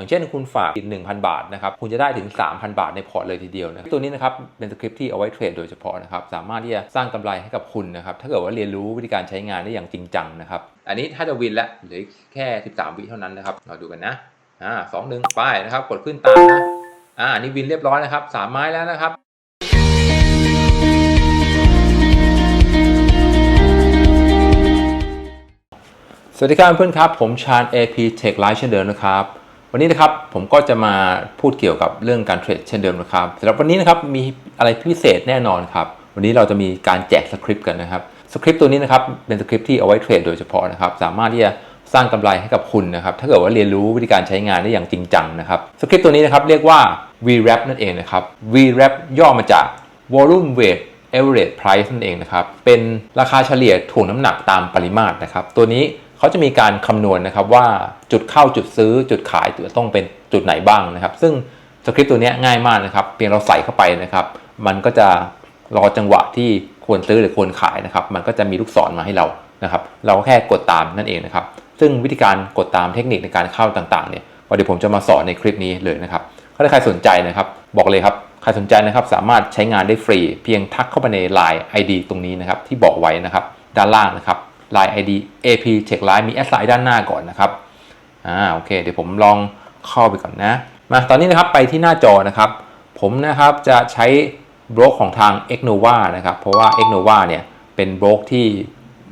อย่างเช่นคุณฝากอีก1,000 บาทนะครับคุณจะได้ถึง 3,000 บาทในพอร์ตเลยทีเดียวนะตัวนี้นะครับเป็นสคริปที่เอาไว้เทรดโดยเฉพาะนะครับสามารถที่จะสร้างกำไรให้กับคุณนะครับถ้าเกิดว่าเรียนรู้วิธีการใช้งานได้อย่างจริงจังนะครับอันนี้ถ้าจะวินล้วเหลือแค่ 13 วิเท่านั้นนะครับเราดูกันนะอ่าสองหนึ่งไปนะครับกดขึ้นตามนะอ่าอันนี้วินเรียบร้อยนะครับสามไม้แล้วนะครับสวัสดีครับเพื่อนครับ ผมชาญ AP Tech Live เช่นเดิมนะครับ วันนี้นะครับผมก็จะมาพูดเกี่ยวกับเรื่องการเทรดเช่นเดิมนะครับสำหรับวันนี้นะครับมีอะไรพิเศษแน่นอนครับวันนี้เราจะมีการแจกสคริปต์กันนะครับสคริปต์ตัวนี้นะครับเป็นสคริปต์ที่เอาไว้เทรดโดยเฉพาะนะครับสามารถที่จะสร้างกำไรให้กับคุณนะครับถ้าเกิดว่าเรียนรู้วิธีการใช้งานได้อย่างจริงจังนะครับสคริปต์ตัวนี้นะครับเรียกว่า VRAP นั่นเองนะครับ VRAP ย่อมาจาก Volume Weight average price นั่นเองนะครับเป็นราคาเฉลี่ยถ่วงน้ำหนักตามปริมาตรนะครับตัวนี้ เขาจะมีการคำนวณนะครับว่าจุดเข้าจุดซื้อจุดขายจะต้องเป็นจุดไหนบ้างนะครับ ซึ่งสคริปต์ตัวนี้ง่ายมากนะครับ เพียงเราใส่เข้าไปนะครับ มันก็จะรอจังหวะที่ควรซื้อหรือควรขายนะครับ มันก็จะมีลูกศรมาให้เรานะครับ เราก็แค่กดตามนั่นเองนะครับ ซึ่งวิธีการกดตามเทคนิคในการเข้าต่างๆเนี่ยเดี๋ยวผมจะมาสอนในคลิปนี้เลยนะครับถ้าใครสนใจนะครับ บอกเลยครับใครสนใจนะครับสามารถใช้งานได้ฟรี เพียงทักเข้าไปใน Line ID ตรงนี้นะครับที่บอกไว้นะครับ ด้านล่างนะครับ Line ID AP Check Line มีแอดไลน์ด้านหน้าก่อนนะครับอ่าโอเค เดี๋ยวผมลองเข้าไปก่อนนะ มาตอนนี้นะครับไปที่หน้าจอนะครับ ผมนะครับจะใช้บล็อกของทาง e x n o v a นะครับ เพราะว่า e x n o v a เนี่ยเป็นบล็อกที่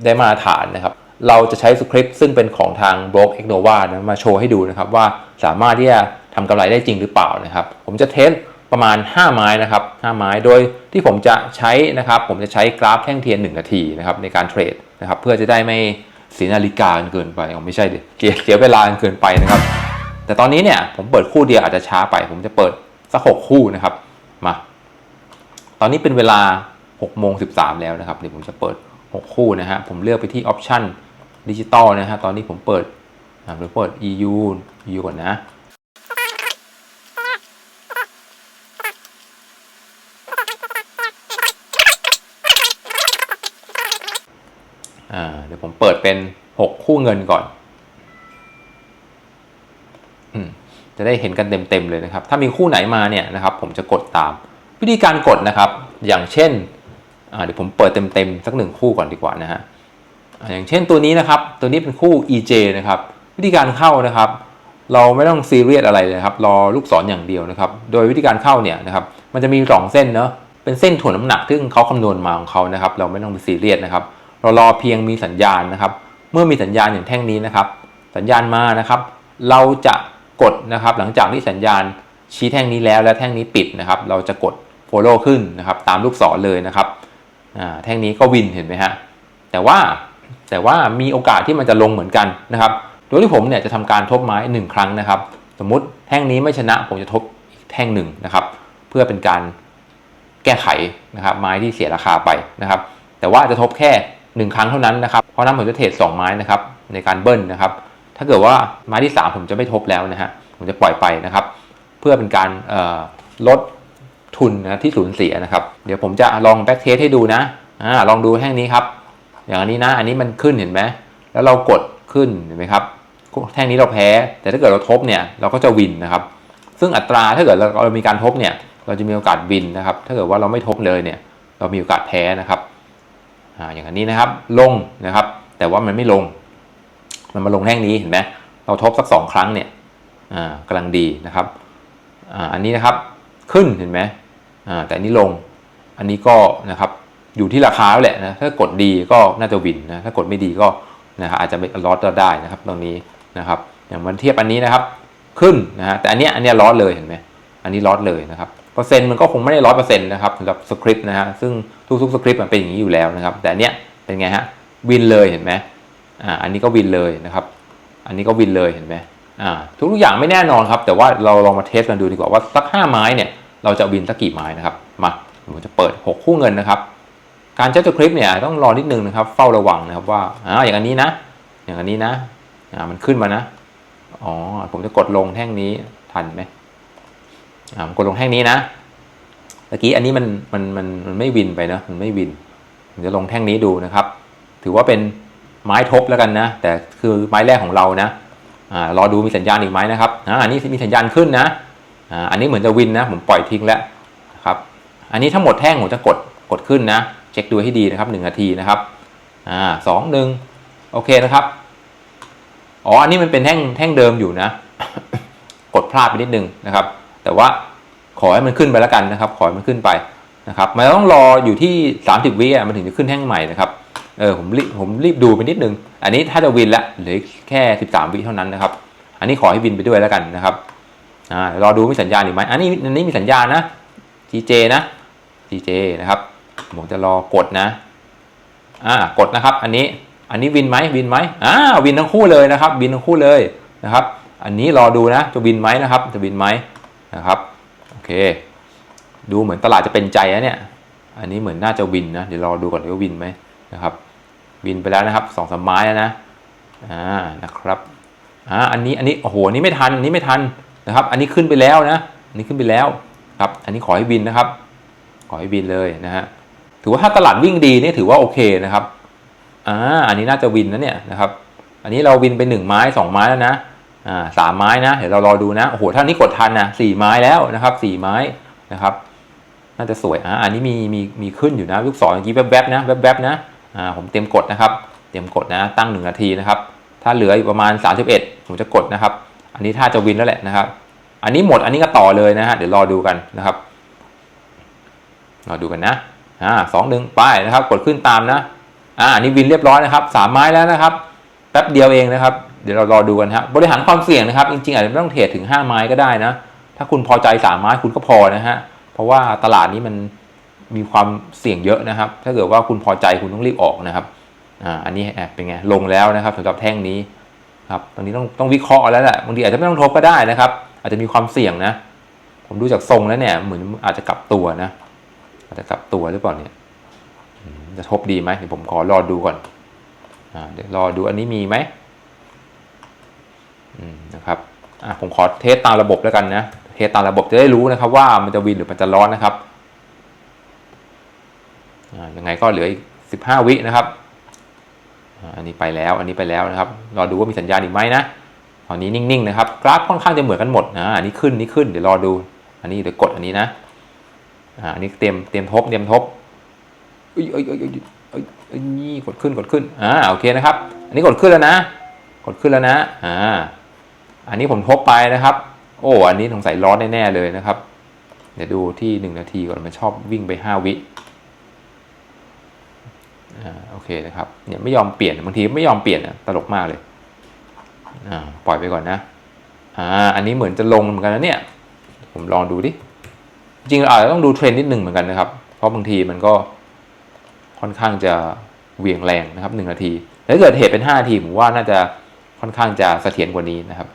ได้มาตรฐานนะครับ เราจะใช้สคริปต์ซึ่งเป็นของทางบล็อก e x n o v a นะมาโชว์ให้ดูนะครับว่าสามารถที่จะทำกำไรได้จริงหรือเปล่านะครับ ผมจะเทสประมาณ 5 ไม้นะครับ5ไม้โดยที่ผมจะใช้นะครับ ผมจะใช้กราฟแท่งเทียน 1 นาทีนะครับในการเทรด นะครับเพื่อจะได้ไม่เสียนาฬิกาเกินไปไม่ใช่เสียเสียเวลาเกินไปนะครับ แต่ตอนนี้เนี่ยผมเปิดคู่เดียวอาจจะช้าไป ผมจะเปิดสักหกคู่นะครับมา ตอนนี้เป็นเวลา6โมง13 แล้วนะครับเดี๋ยวผมจะเปิด 6 คู่นะฮะผมเลือกไปที่ออปชันดิจิตอลนะฮะตอนนี้ผมเปิดหรือเปิด EU EU ก่อนนะ อ่า เดี๋ยวผมเปิดเป็น 6 คู่เงินก่อนอจะได้เห็นกันเต็มๆเลยนะครับ ถ้ามีคู่ไหนมาเนี่ยนะครับ ผมจะกดตาม วิธีการกดนะครับ อย่างเช่นเดี๋ยวผมเปิดเต็มๆสักหนึ่งคู่ก่อนดีกว่านะฮะอย่างเช่นตัวนี้นะครับ ตัวนี้เป็นคู่ EJ นะครับ วิธีการเข้านะครับ เราไม่ต้องซีเรียสอะไรเลยครับ รอลูกศรอย่างเดียวนะครับ โดยวิธีการเข้าเนี่ยนะครับ มันจะมีสองเส้นเนาะ เป็นเส้นถ่วงน้ำหนักซึ่งเขาคำนวณมาของเขานะครับ เราไม่ต้องไปซีเรียสนะครับ เรารอเพียงมีสัญญาณนะครับ เมื่อมีสัญญาณอย่างแท่งนี้นะครับ สัญญาณมานะครับ เราจะกดนะครับ หลังจากที่สัญญาณชี้แท่งนี้แล้วและแท่งนี้ปิดนะครับ เราจะกด follow ขึ้นนะครับ ตามลูกศรเลยนะครับแท่งนี้ก็วินเห็นไหมฮะแต่ว่าแต่ว่ามีโอกาสที่มันจะลงเหมือนกันนะครับ โดยที่ผมเนี่ยจะทำการทบไม้ 1 ครั้งนะครับ สมมุติแท่งนี้ไม่ชนะผมจะทบอีกแท่งหนึ่งนะครับ เพื่อเป็นการแก้ไขนะครับ ไม้ที่เสียราคาไปนะครับ แต่ว่าจะทบแค่ 1ครั้งเท่านั้นนะครับ เพราะนั้นผมจะเทรด2ไม้นะครับในการเบิ้ลนะครับ ถ้าเกิดว่าไม้ที่ 3 ผมจะไม่ทบแล้วนะฮะ ผมจะปล่อยไปนะครับ เพื่อเป็นการลดทุนนะที่สูญเสียนะครับ เดี๋ยวผมจะลองแบ็กเทสให้ดูนะอลองดูแท่งนี้ครับ อย่างอันนี้นะ อันนี้มันขึ้นเห็นไหม แล้วเรากดขึ้นเห็นไหมครับ แท่งนี้เราแพ้ แต่ถ้าเกิดเราทบเนี่ยเราก็จะวินนะครับ ซึ่งอัตราถ้าเกิดเราเรามีการทบเนี่ย เราจะมีโอกาสวินนะครับ ถ้าเกิดว่าเราไม่ทบเลยเนี่ย เรามีโอกาสแพ้นะครับ อย่างอันนี้นะครับลงนะครับ แต่ว่ามันไม่ลง มันมาลงแท่งนี้เห็นไหมเราทบสักสองครั้งเนี่ยกำลังดีนะครับอ,อันนี้นะครับขึ้นเห็นไหมแต่อันนี้ลงอันนี้ก็นะครับอยู่ที่ราคาแล้วแหละนะถ้ากดดีก็น่าจะวินนะถ้ากดไม่ดีก็นะครับอาจจะไม่ลอสได้นะครับ ตรงนี้นะครับ อย่างมันเทียบอันนี้นะครับ ขึ้นนะฮะแต่อันเนี้ยอันเนี้ยลอสเลยเห็นไหมอันนี้ลอสเลยนะครับ ปอร์เซ็นต์มันก็คงไม่ได้ร้อยเปอร์เซ็นต์นะครับสำหรับสคริปต์นะฮะซึ่งทุกๆสคริปต์มันเป็นอย่างนี้อยู่แล้วนะครับ แต่เนี้ยเป็นไงฮะวินเลยเห็นไหมอ่าอันนี้ก็วินเลยนะครับ อันนี้ก็วินเลยเห็นไหมอ่าทุกๆอย่างไม่แน่นอนครับ แต่ว่าเราลองมาเทสกันดูดีกว่าว่าสักห้าไม้เนี่ยเราจะวินสักกี่ไม้นะครับมาผมจะเปิด 6 คู่เงินนะครับ การใช้ตัวคลิปต์เนี่ยต้องรอนิดนึงนะครับ เฝ้าระวังนะครับว่าอ่าอย่างอันนี้นะ อย่างอันนี้นะอ่ามันขึ้นมานะอ๋อผมจะกดลงแท่งนี้ทันไหม อ่ากดลงแท่งนี้นะเมื่อกี้อันนี้มันมันมันมันไม่วินไปนะมันไม่วินผมจะลงแท่งนี้ดูนะครับ ถือว่าเป็นไม้ทบแล้วกันนะ แต่คือไม้แรกของเรานะอ่ารอดูมีสัญญาณอีกไหมนะครับอ่าอันนี้มีสัญญาณขึ้นนะอ่าอันนี้เหมือนจะวินนะ ผมปล่อยทิ้งแล้วนะครับ อันนี้ทั้งหมดแท่งผมจะกดกดขึ้นนะเช็คดูให้ดีนะครับหนึ่งนาทีนะครับอ่าสองหนึ่งโอเคนะครับอ๋ออันนี้มันเป็นแท่งแท่งเดิมอยู่นะ กดพลาดไปนิดนึงนะครับ แต่ว่าขอให้มันขึ้นไปแล้วกันนะครับ ขอให้มันขึ้นไปนะครับมันต้องรออยู่ที่ 30 วิอะมันถึงจะขึ้นแท่งใหม่นะครับเออผมรีบผมรีบดูไปนิดนึง อันนี้ถ้าจะวินล้วเหลือแค่ 13 วิเท่านั้นนะครับ อันนี้ขอให้วินไปด้วยแล้วกันนะครับอ่ารอดูมีสัญญาณอีกไหมอันนี้อันนี้มีสัญญาณนะ GJ นะ GJ นะครับผมจะรอกดนะอ่ากดนะครับ อันนี้อันนี้วินไหมวินไหมอ่าวินทั้งคู่เลยนะครับ วินทั้งคู่เลยนะครับ อันนี้รอดูนะจะวินไหมนะครับจะวินไหม นะครับโอเค ดูเหมือนตลาดจะเป็นใจนะเนี่ย อันนี้เหมือนน่าจะวินนะ เดี๋ยวรอดูก่อนว่าวินไหมนะครับ วินไปแล้วนะครับสองสามไม้แล้วนะอ่านะครับอ่าอันนี้อันนี้โอ้โหอันนี้ไม่ทันอันนี้ไม่ทันนะครับ อันนี้ขึ้นไปแล้วนะอันนี้ขึ้นไปแล้วครับ อันนี้ขอให้วินนะครับ ขอให้วินเลยนะฮะถือว่าถ้าตลาดวิ่งดีนี่ถือว่าโอเคนะครับอ่าอันนี้น่าจะวินนะเนี่ยนะครับ อันนี้เราวินไปหนึ่งไม้สองไม้แล้วนะ อ่าสามไม้นะ เดี๋ยวเรารอดูนะ โอ้โห ถ้านี้กดทันนะสี่ไม้แล้วนะครับสี่ไม้นะครับ น่าจะสวย อ่า อันนี้มีมีมีขึ้นอยู่นะลูกศรเมื่อกี้แวบๆนะแวบๆนะ อ่า ผมเตรียมกดนะครับ เตรียมกดนะ ตั้งหนึ่งนาทีนะครับ ถ้าเหลืออีกประมาณ 31 ผมจะกดนะครับ อันนี้ถ้าจะวินแล้วแหละนะครับ อันนี้หมด อันนี้ก็ต่อเลยนะฮะ เดี๋ยวรอดูกันนะครับ รอดูกันนะ อ่าสองหนึ่งไปนะครับ กดขึ้นตามนะ อ่า อันนี้วินเรียบร้อยนะครับ สามไม้แล้วนะครับ แป๊บเดียวเองนะครับ ดี๋ยวเรารอดูกันฮะบริหารความเสี่ยงนะครับ จริงๆ อาจจะไม่ต้องเทรดถึง 5 ไม้ก็ได้นะ ถ้าคุณพอใจสามไม้คุณก็พอนะฮะเพราะว่าตลาดนี้มันมีความเสี่ยงเยอะนะครับ ถ้าเกิดว่าคุณพอใจคุณต้องรีบออกนะครับอ่าอันนี้เป็นไงลงแล้วนะครับสำหรับแท่งนี้ครับตรงนี้ต้องต้องวิเคราะห์แล้วแหละบางทีอาจจะไม่ต้องทบก็ได้นะครับ อาจจะมีความเสี่ยงนะ ผมดูจากทรงแล้วเนี่ยเหมือนอาจจะกลับตัวนะ อาจจะกลับตัวหรือเปล่าเนี่ยจะทบดีไหมเดี๋ยวผมขอรอดูก่อนอ่าเดี๋ยวรอดูอันนี้มีไหม นะครับผมขอเทสตามระบบแล้วกันนะ เทสตามระบบจะได้รู้นะครับว่ามันจะวินหรือมันจะร้อนนะครับยังไงก็เหลืออีกสิบห้าวินะครับ อันนี้ไปแล้ว อันนี้ไปแล้วนะครับ รอดูว่ามีสัญญาณอีกไหมนะ ตอนนี้นิ่งๆนะครับ กราฟค่อนข้างจะเหมือนกันหมดนะ อันนี้ขึ้นนี่ขึ้น เดี๋ยวรอดู อันนี้เดี๋ยวกดอันนี้นะ อันนี้เตรียมเตรียมทบเตรียมทบเอ้ยเอ้ยเอ้ยเอ้ยเอ้ยเอ้ยนี่กดขึ้นกดขึ้น อ่า โอเคนะครับ อันนี้กดขึ้นแล้วนะ กดขึ้นแล้วนะ อ่า อันนี้ผมทบไปนะครับ โอ้อันนี้สงสัยร้อนแน่ๆเลยนะครับ เดี๋ยวดูที่หนึ่งนาทีก่อนมันชอบวิ่งไปห้าวิอ่าโอเคนะครับเนี่ยไม่ยอมเปลี่ยนบางทีไม่ยอมเปลี่ยนนะตลกมากเลยอ่าปล่อยไปก่อนนะอ่าอันนี้เหมือนจะลงเหมือนกันนะเนี่ย ผมลองดูดิจริงๆเราอาจจะต้องดูเทรนด์นิดหนึ่งเหมือนกันนะครับ เพราะบางทีมันก็ค่อนข้างจะเวียงแรงนะครับหนึ่งนาทีถ้าเกิดเหตุเป็นห้านาทีผมว่าน่าจะค่อนข้างจะเสถียรกว่านี้นะครับ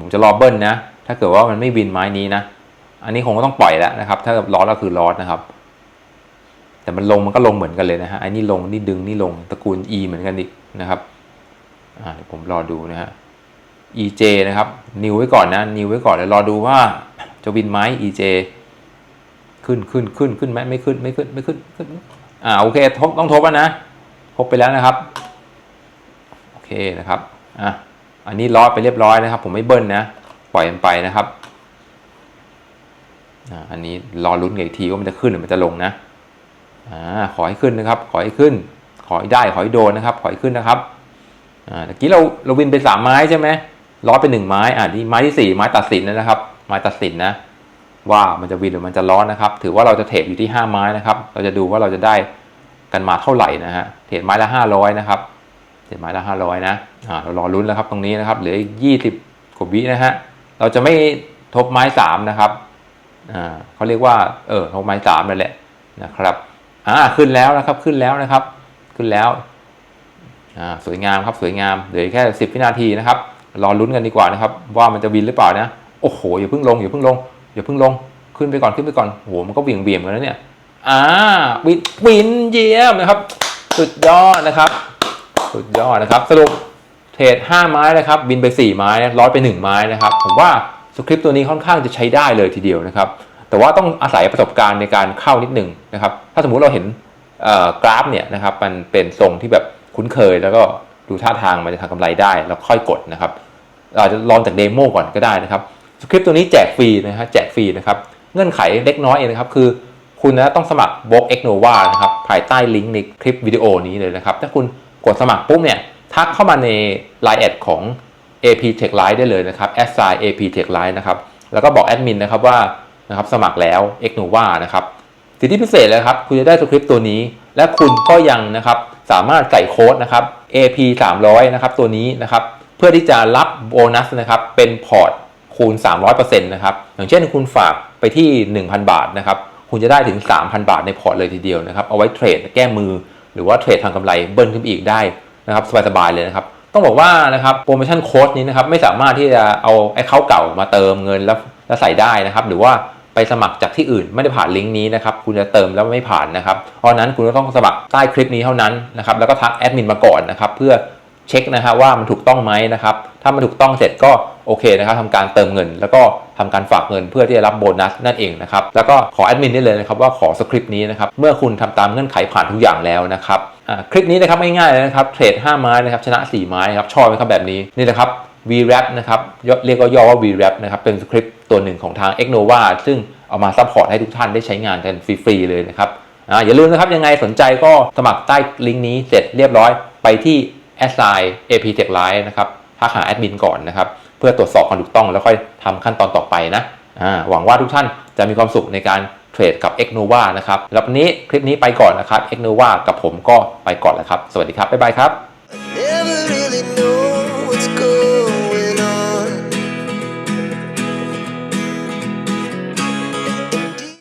ผมจะรอเบิ้ลนะ ถ้าเกิดว่ามันไม่วินไม้นี้นะ อันนี้คงก็ต้องปล่อยแล้วนะครับ ถ้าลอสก็คือลอสนะครับ แต่มันลงมันก็ลงเหมือนกันเลยนะฮะอันนี้ลงนี่ดึงนี่ลงตระกูล E เหมือนกันอีกนะครับอ่าเดี๋ยวผมรอดูนะฮะ EJ นะครับ นิวไว้ก่อนนะนิวไว้ก่อนแล้วรอดูว่าจะวินไหม EJ ขึ้นขึ้นขึ้นขึ้นไหมไม่ขึ้นไม่ขึ้นไม่ขึ้นขึ้นอ่าโอเคทบต้องทบนะทบไปแล้วนะครับ โอเคนะครับอะ อันนี้ลอดไปเรียบร้อยนะครับ ผมไม่เบิ้ลนะ ปล่อยมันไปนะครับอันนี้รอลุ้นกันอีกทีว่ามันจะขึ้นหรือมันจะลงนะอขอให้ขึ้นนะครับ ขอให้ขึ้น ขอให้ได้ ขอให้โดนนะครับ ขอให้ขึ้นนะครับอ่าเมื่อกี้เราเราวินไปสามไม้ใช่ไหมล้อไปหนึ่งไม้อ่านี่ไม้ที่สี่ไม้ตัดสินนะครับ ไม้ตัดสินนะ ว่ามันจะวินหรือมันจะร้อนะครับ ถือว่าเราจะเทรดอยู่ที่ห้าไม้นะครับ เราจะดูว่าเราจะได้กันมาเท่าไหร่นะฮะ เทรดไม้ละห้าร้อยนะครับ เทรดไม้ละห้าร้อยนะอ่าเรารอลุ้นแล้วครับตรงนี้นะครับเหลืออีกยี่สิบกว่าวินะฮะเราจะไม่ทบไม้สามนะครับอ่าเขาเรียกว่าเออทบไม้สามนั่นแหละนะครับอ่าขึ้นแล้วนะครับขึ้นแล้วนะครับ ขึ้นแล้วอ่าสวยงามครับสวยงามเหลือแค่สิบวินาทีนะครับรอลุ้นกันดีกว่านะครับ ว่ามันจะวินหรือเปล่านะโอ้โหอย่าเพิ่งลงอย่าเพิ่งลงอย่าเพิ่งลงขึ้นไปก่อนขึ้นไปก่อนโอ้โหมันก็เบี่ยงเบี่ยงกันแล้วเนี่ยอ่าวินวินเยี่ยมนะครับ สุดยอดนะครับ สุดยอดนะครับ สรุปเทรด5 ไม้นะครับ บินไป 4 ไม้ร้อยไป 1 ไม้นะครับ ผมว่าสคริปต์ตัวนี้ค่อนข้างจะใช้ได้เลยทีเดียวนะครับ แต่ว่าต้องอาศัยประสบการณ์ในการเข้านิดหนึ่งนะครับ ถ้าสมมุติเราเห็นกราฟเนี่ยนะครับ มันเป็นทรงที่แบบคุ้นเคย แล้วก็ดูท่าทางมันจะทำกำไรได้ แล้วค่อยกดนะครับเราอาจจะลองจากเดโมก่อนก็ได้นะครับ สคริปต์ตัวนี้แจกฟรีนะฮะแจกฟรีนะครับ เงื่อนไขเล็กน้อยเองนะครับ คือคุณนะต้องสมัคร b l o g x Nova นะครับ ภายใต้ลิงก์ในคลิปวิดีโอนี้เลยนะครับ ถ้าคุณ กดสมัครปุ๊บเนี่ยทักเข้ามาใน Line แอดของ AP Tech Line ได้เลยนะครับ a s s i AP Tech Line นะครับแล้วก็บอกแอดมินนะครับว่านะครับสมัครแล้ว X Nova นะครับสิทธิพิเศษเลยครับ คุณจะได้สคริปต์ตัวนี้ และคุณก็ยังนะครับสามารถใส่โค้ดนะครับ AP 300นะครับตัวนี้นะครับเพื่อที่จะรับโบนัสนะครับเป็นพอร์ตคูณ 300%นะครับอย่างเช่นคุณฝากไปที่ 1,000 บาทนะครับคุณจะได้ถึง 3,000 บาทในพอร์ตเลยทีเดียวนะครับเอาไว้เทรดแก้มือ รือว่าเทรดทางกำไรเบิ้ลขึ้นอีกได้นะครับสบายๆเลยนะครับต้องบอกว่านะครับโปรโมชั่นโค้ดนี้นะครับไม่สามารถที่จะเอาไอ้เขาเก่ามาเติมเงินแล้วแล้วใส่ได้นะครับ หรือว่าไปสมัครจากที่อื่นไม่ได้ผ่านลิงก์นี้นะครับคุณจะเติมแล้วไม่ผ่านนะครับเพราะนั้นคุณก็ต้องสมัครใต้คลิปนี้เท่านั้นนะครับแล้วก็ทักแอดมินมาก่อนนะครับเพื่อเช็คนะฮะว่ามันถูกต้องไหมนะครับถ้ามันถูกต้องเสร็จก็ โอเคนะครับทำการเติมเงิน แล้วก็ทำการฝากเงินเพื่อที่จะรับโบนัสนั่นเองนะครับแล้วก็ขอแอดมินได้เลยนะครับว่าขอสคริปต์นี้นะครับเมื่อคุณทำตามเงื่อนไขผ่านทุกอย่างแล้วนะครับคลิปนี้นะครับง่ายๆเลยนะครับเทรด5ไม้นะครับชนะ 4 ไม้ครับชอบไหมครับแบบนี้นี่นะครับ VRAP นะครับย่อเรียกว่าย่อว่า VRAP นะครับเป็นสคริปต์ตัวหนึ่งของทาง Exnova ซึ่งเอามาซัพพอร์ตให้ทุกท่านได้ใช้งานกันฟรีๆเลยนะครับออย่าลืมนะครับยังไงสนใจก็สมัครใต้ลิงก์นี้เสร็จเรียบร้อยไปที่ s i AP Tech Line นะครับ ทักหาแอดมินก่อนนะครับ เพื่อตรวจสอบความถูกต้องแล้วค่อยทำขั้นตอนต่อไปนะอ่าหวังว่าทุกท่านจะมีความสุขในการเทรดกับ Exnova นะครับแล้ววันนี้คลิปนี้ไปก่อนนะครับ Exnova กับผมก็ไปก่อนแล้วครับ สวัสดีครับ บ๊ายบายครับ